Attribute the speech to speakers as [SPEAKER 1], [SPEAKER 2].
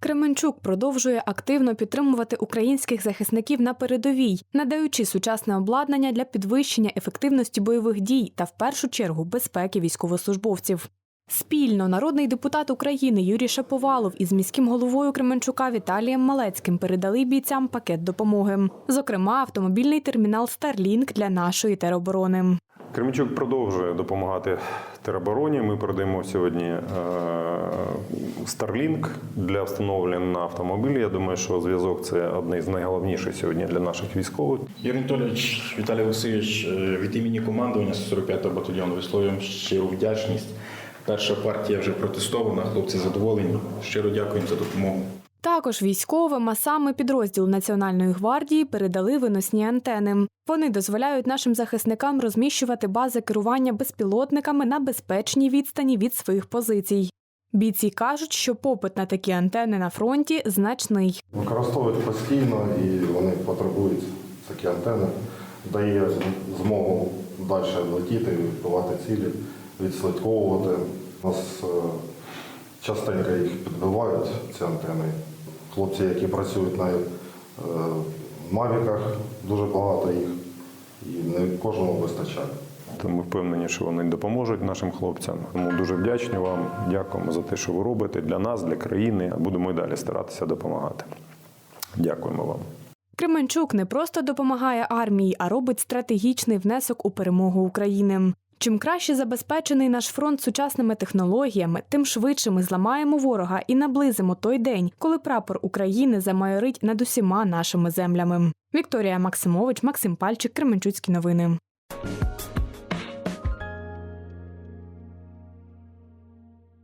[SPEAKER 1] Кременчук продовжує активно підтримувати українських захисників на передовій, надаючи сучасне обладнання для підвищення ефективності бойових дій та в першу чергу безпеки військовослужбовців. Спільно народний депутат України Юрій Шаповалов із міським головою Кременчука Віталієм Малецьким передали бійцям пакет допомоги, зокрема автомобільний термінал Starlink для нашої тероборони.
[SPEAKER 2] Кременчук продовжує допомагати теробороні. Ми передаємо сьогодні е, Starlink для встановлення на автомобілі. Я думаю, що зв'язок це одне з найголовніших сьогодні для наших військових.
[SPEAKER 3] Юрій Анатолійович, Віталій Васильович, е, від імені командування 45-го батальйону висловлюємо щиру вдячність. Перша партія вже протестована, хлопці задоволені. Щиро дякуємо за допомогу.
[SPEAKER 1] Також військовим, а саме підрозділ Національної гвардії, передали виносні антени. Вони дозволяють нашим захисникам розміщувати бази керування безпілотниками на безпечній відстані від своїх позицій. Бійці кажуть, що попит на такі антени на фронті значний.
[SPEAKER 4] Використовують постійно і вони потребують такі антени, дає змогу далі летіти, відбивати цілі, відслідковувати. У нас е, частенько їх підбивають, ці антени. Хлопці, які працюють на е, мавіках, дуже багато їх, і не кожному вистачає.
[SPEAKER 2] Тому впевнені, що вони допоможуть нашим хлопцям. Тому дуже вдячні вам. Дякуємо за те, що ви робите для нас, для країни. Будемо і далі старатися допомагати. Дякуємо вам.
[SPEAKER 1] Кременчук не просто допомагає армії, а робить стратегічний внесок у перемогу України. Чим краще забезпечений наш фронт сучасними технологіями, тим швидше ми зламаємо ворога і наблизимо той день, коли прапор України замайорить над усіма нашими землями. Вікторія Максимович, Максим Пальчик, Кременчуцькі новини.